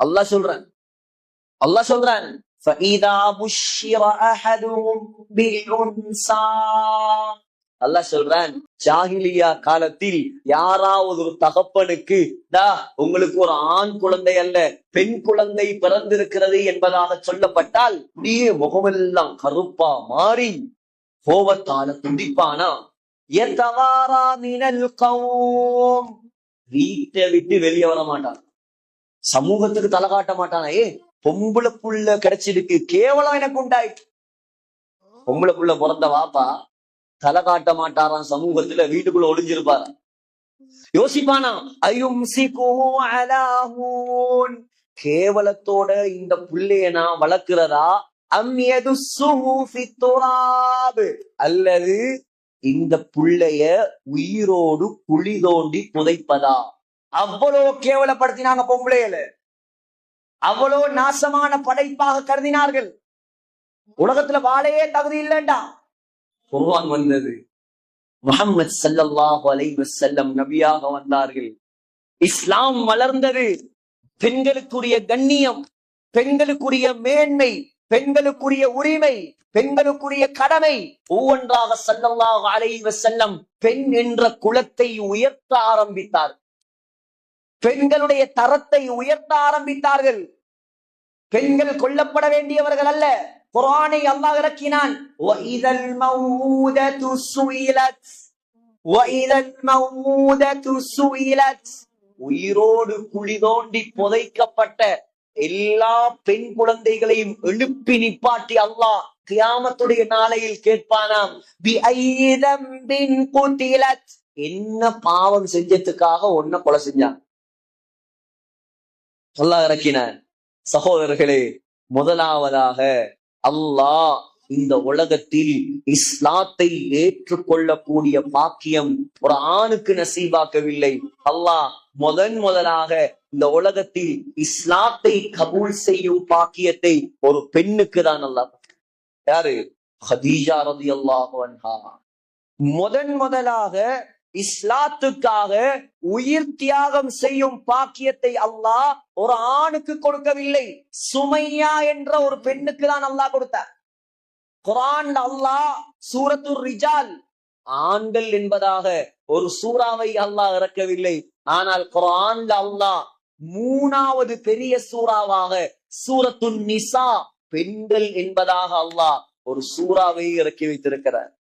அல்லா சொல்றான். அல்லாஹ் சொல்றான் அல்லா சொல்றான் ஜாகிலியா காலத்தில் யாராவது ஒரு தகப்பனுக்கு தா உங்களுக்கு ஒரு ஆண் குழந்தை அல்ல பெண் குழந்தை பிறந்திருக்கிறது என்பதாக சொல்லப்பட்டால் நீ முகமெல்லாம் கருப்பா மாறி கோபத்தால துடிப்பானா வீட்டை விட்டு வெளியே வர மாட்டான் சமூகத்துக்கு தலை காட்ட மாட்டானா? ஏ பொம்பளை புள்ள கிடைச்சிருக்கு கேவலம் எனக்கு உண்டாயிட்டு. பொம்பளை புள்ள பிறந்த வாப்பா தலை காட்ட மாட்டாராம் சமூகத்துல வீட்டுக்குள்ள ஒளிஞ்சிருப்பாரா யோசிப்பானா? ஐயும் கேவலத்தோட இந்த புள்ளைய நான் வளர்க்கிறதா? அம் எது அல்லது இந்த புள்ளைய உயிரோடு குழி தோண்டி புதைப்பதா? அவ்வளவு கேவலப்படுத்தினாங்க பொம்பளையில அவ்வளவு நாசமான படைப்பாக கருதினார்கள். உலகத்துல வாழையே தகுதி இல்லைண்டா. குர்வான் வந்தது. முகமது சல்லாஹு அலைஹி செல்லம் நபியாக வந்தார்கள். இஸ்லாம் வளர்ந்தது பெண்களுக்குரிய கண்ணியம் பெண்களுக்குரிய மேன்மை பெண்களுக்குரிய உரிமை பெண்களுக்குரிய கடமை. ஒவ்வொன்றாக ஸல்லல்லாஹு அலைவ செல்லம் பெண் என்ற குலத்தை உயர்த்த ஆரம்பித்தார். பெண்களுடைய தரத்தை உயர்த்த ஆரம்பித்தார்கள். பெண்கள் கொல்லப்பட வேண்டியவர்கள் அல்ல. குரானை அல்லாஹ் இறக்கினான். உயிரோடு குழி தோண்டி புதைக்கப்பட்ட எல்லா பெண் குழந்தைகளையும் எழுப்பி நிப்பாட்டி அல்லாஹ் கியாமத்துடைய நாளையில் கேட்பானாம். என்ன பாவம் செஞ்சதுக்காக ஒன்ன கொலை செஞ்சான். அல்லாஹ் இறக்கின சகோதரர்களே முதலாவதாக அல்லாஹ் இந்த உலகத்தில் இஸ்லாத்தை ஏற்றுக்கொள்ளக்கூடிய பாக்கியம் ஒரு ஆணுக்கு நசீபாக்கவில்லை. அல்லாஹ் முதன் முதலாக இந்த உலகத்தில் இஸ்லாத்தை கபூல் செய்யும் பாக்கியத்தை ஒரு பெண்ணுக்கு தான் அல்ல யாரு? ஹதீஜா ரதி அன்ஹா. முதன் முதலாக இஸ்லாத்துக்காக உயிர் தியாகம் செய்யும் பாக்கியத்தை அல்லாஹ் ஒரு ஆணுக்கு கொடுக்கவில்லை. சுமையா என்ற ஒரு பெண்ணுக்கு தான் அல்லாஹ் கொடுத்தார். குரான் அல்லாஹ் சூரத்து ரிஜால் ஆண்கள் என்பதாக ஒரு சூறாவை அல்லாஹ் இறக்கவில்லை. ஆனால் குரான் அல்லாஹ் மூணாவது பெரிய சூறாவாக சூரத்துன் நிசா பெண்கள் என்பதாக அல்லாஹ் ஒரு சூறாவை இறக்கி வைத்திருக்கிறார்.